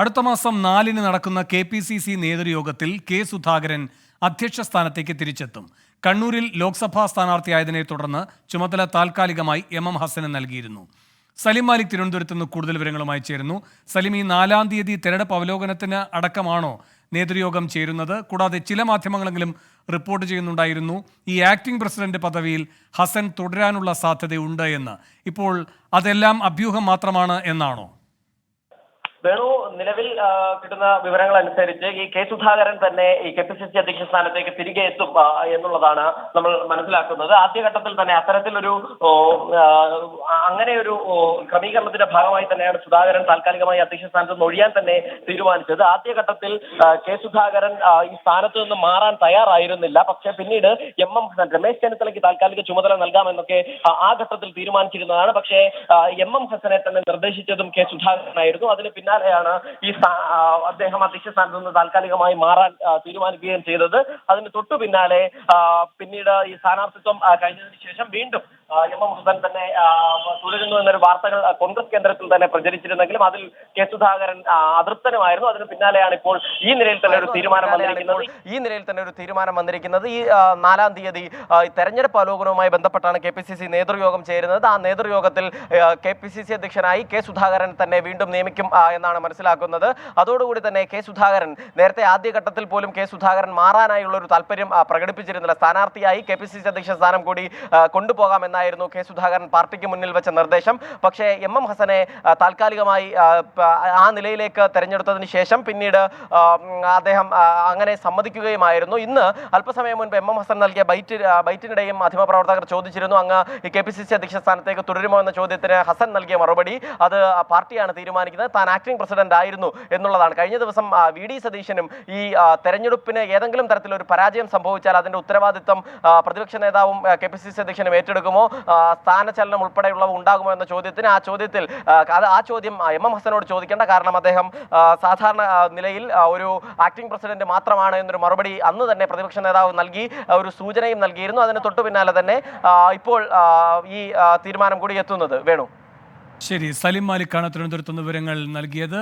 അടുത്ത മാസം നാലിന് നടക്കുന്ന കെ പി സി സി നേതൃയോഗത്തിൽ കെ സുധാകരൻ അധ്യക്ഷ സ്ഥാനത്തേക്ക് തിരിച്ചെത്തും. കണ്ണൂരിൽ ലോക്സഭാ സ്ഥാനാർത്ഥിയായതിനെ തുടർന്ന് ചുമതല താൽക്കാലികമായി എം എം ഹസന് നൽകിയിരുന്നു. സലിം മാലിക് തിരുവനന്തപുരത്ത് നിന്ന് കൂടുതൽ വിവരങ്ങളുമായി ചേരുന്നു. സലിം ഈ നാലാം തീയതി തെരഞ്ഞെടുപ്പ് അവലോകനത്തിന് അടക്കമാണോ നേതൃയോഗം ചേരുന്നത്? കൂടാതെ ചില മാധ്യമങ്ങളെങ്കിലും റിപ്പോർട്ട് ചെയ്യുന്നുണ്ടായിരുന്നു. ഈ ആക്ടിംഗ് പ്രസിഡന്റ് പദവിയിൽ ഹസൻ തുടരാനുള്ള സാധ്യതയുണ്ട് എന്ന്. ഇപ്പോൾ അതെല്ലാം അഭ്യൂഹം മാത്രമാണ് എന്നാണോ? വേണു നിലവിൽ കിട്ടുന്ന വിവരങ്ങൾ അനുസരിച്ച് ഈ കെ സുധാകരൻ തന്നെ ഈ കെ പി സി സി അധ്യക്ഷ സ്ഥാനത്തേക്ക് തിരികെ എത്തും എന്നുള്ളതാണ് നമ്മൾ മനസ്സിലാക്കുന്നത്. ആദ്യഘട്ടത്തിൽ തന്നെ അത്തരത്തിലൊരു അങ്ങനെ ഒരു ക്രമീകരണത്തിന്റെ ഭാഗമായി തന്നെയാണ് സുധാകരൻ താൽക്കാലികമായി അധ്യക്ഷ സ്ഥാനത്ത് നിന്ന് ഒഴിയാൻ തന്നെ തീരുമാനിച്ചത്. ആദ്യഘട്ടത്തിൽ കെ സുധാകരൻ ഈ സ്ഥാനത്ത് നിന്ന് മാറാൻ തയ്യാറായിരുന്നില്ല. പക്ഷേ പിന്നീട് എം എം ഹസൻ രമേശ് ചെന്നിത്തലയ്ക്ക് താൽക്കാലിക ചുമതല നൽകാമെന്നൊക്കെ ആ, ഘട്ടത്തിൽ തീരുമാനിച്ചിരുന്നതാണ്. പക്ഷേ എം എം ഹസനെ തന്നെ നിർദ്ദേശിച്ചതും കെ സുധാകരനായിരുന്നു. അതിന് പിന്നാലെയാണ് ഈ അദ്ദേഹം അധ്യക്ഷ സ്ഥാനത്ത് നിന്ന് താൽക്കാലികമായി മാറാൻ തീരുമാനിക്കുകയും ചെയ്തത്. അതിന് തൊട്ടു പിന്നാലെ പിന്നീട് ഈ സ്ഥാനാർത്ഥിത്വം കഴിഞ്ഞതിന് ശേഷം വീണ്ടും എം എം ഹസൻ തന്നെ തുടരുന്നു എന്നൊരു വാർത്തകൾ കോൺഗ്രസ് കേന്ദ്രത്തിൽ തന്നെ പ്രചരിച്ചിരുന്നെങ്കിലും അതിൽ കെ സുധാകരൻ അതൃപ്തനുമായിരുന്നു. അതിന് പിന്നാലെയാണ് ഇപ്പോൾ ഈ നിലയിൽ തന്നെ ഒരു തീരുമാനം വന്നിരിക്കുന്നത്. ഈ നിലയിൽ തന്നെ ഒരു തീരുമാനം വന്നിരിക്കുന്നത്. ഈ നാലാം തീയതി തെരഞ്ഞെടുപ്പ് അവലോകനവുമായി ബന്ധപ്പെട്ടാണ് കെ പി സി സി നേതൃയോഗം ചേരുന്നത്. ആ നേതൃയോഗത്തിൽ കെ പി സി സി അധ്യക്ഷനായി കെ സുധാകരൻ തന്നെ വീണ്ടും നിയമിക്കും എന്നാണ് മനസ്സിലാക്കുന്നത്. അതോടുകൂടി തന്നെ കെ സുധാകരൻ നേരത്തെ ആദ്യഘട്ടത്തിൽ പോലും കെ സുധാകരൻ മാറാനായുള്ള ഒരു താല്പര്യം പ്രകടിപ്പിച്ചിരുന്നില്ല. സ്ഥാനാർത്ഥിയായി കെ പി സി സി അധ്യക്ഷ സ്ഥാനം കൂടി ആ, കൊണ്ടുപോകാമെന്നായിരുന്നു കെ സുധാകരൻ പാർട്ടിക്ക് മുന്നിൽ വെച്ച നിർദ്ദേശം. പക്ഷേ എം എം ഹസനെ താൽക്കാലികമായി ആ, നിലയിലേക്ക് തെരഞ്ഞെടുത്തതിന് ശേഷം പിന്നീട് അദ്ദേഹം അങ്ങനെ സമ്മതിക്കുകയുമായിരുന്നു. ഇന്ന് അല്പസമയം മുൻപ് എം എം ഹസൻ നൽകിയ ബൈറ്റ് ബൈറ്റിനിടെയും മാധ്യമപ്രവർത്തകർ ചോദിച്ചിരുന്നു. അങ്ങ് കെ പി സി സി അധ്യക്ഷ സ്ഥാനത്തേക്ക് തുടരുമോ എന്ന ചോദ്യത്തിന് ഹസൻ നൽകിയ മറുപടി അത് പാർട്ടിയാണ് തീരുമാനിക്കുന്നത്. താൻ ആക്ടിംഗ് പ്രസിഡന്റ് ആയിരുന്നു എന്നുള്ളതാണ്. കഴിഞ്ഞ ദിവസം വി ഡി സതീശനും ഈ തെരഞ്ഞെടുപ്പിന് ഏതെങ്കിലും തരത്തിലൊരു പരാജയം സംഭവിച്ചാൽ അതിന്റെ ഉത്തരവാദിത്വം പ്രതിപക്ഷ നേതാവും കെ പി സി സി അധ്യക്ഷനും ഏറ്റെടുക്കുമോ? സ്ഥാനചലനം ഉൾപ്പെടെയുള്ളവ ഉണ്ടാകുമോ എന്ന ചോദ്യത്തിന് ആ ചോദ്യത്തിൽ ആ, ചോദ്യം എം എം ഹസനോട് ചോദിക്കേണ്ട കാരണം അദ്ദേഹം സാധാരണ നിലയിൽ ഒരു ആക്ടിംഗ് പ്രസിഡന്റ് മാത്രമാണ് എന്നൊരു മറുപടി അന്ന് തന്നെ പ്രതിപക്ഷ നേതാവ് നൽകി ഒരു സൂചനയും നൽകിയിരുന്നു. അതിന് തൊട്ടു പിന്നാലെ തന്നെ ഇപ്പോൾ ഈ തീരുമാനം കൂടി എത്തുന്നത്. വേണു. ശരി സലിം മാലിക്കാണ് തിരുവനന്തപുരത്ത് വിവരങ്ങൾ നൽകിയത്.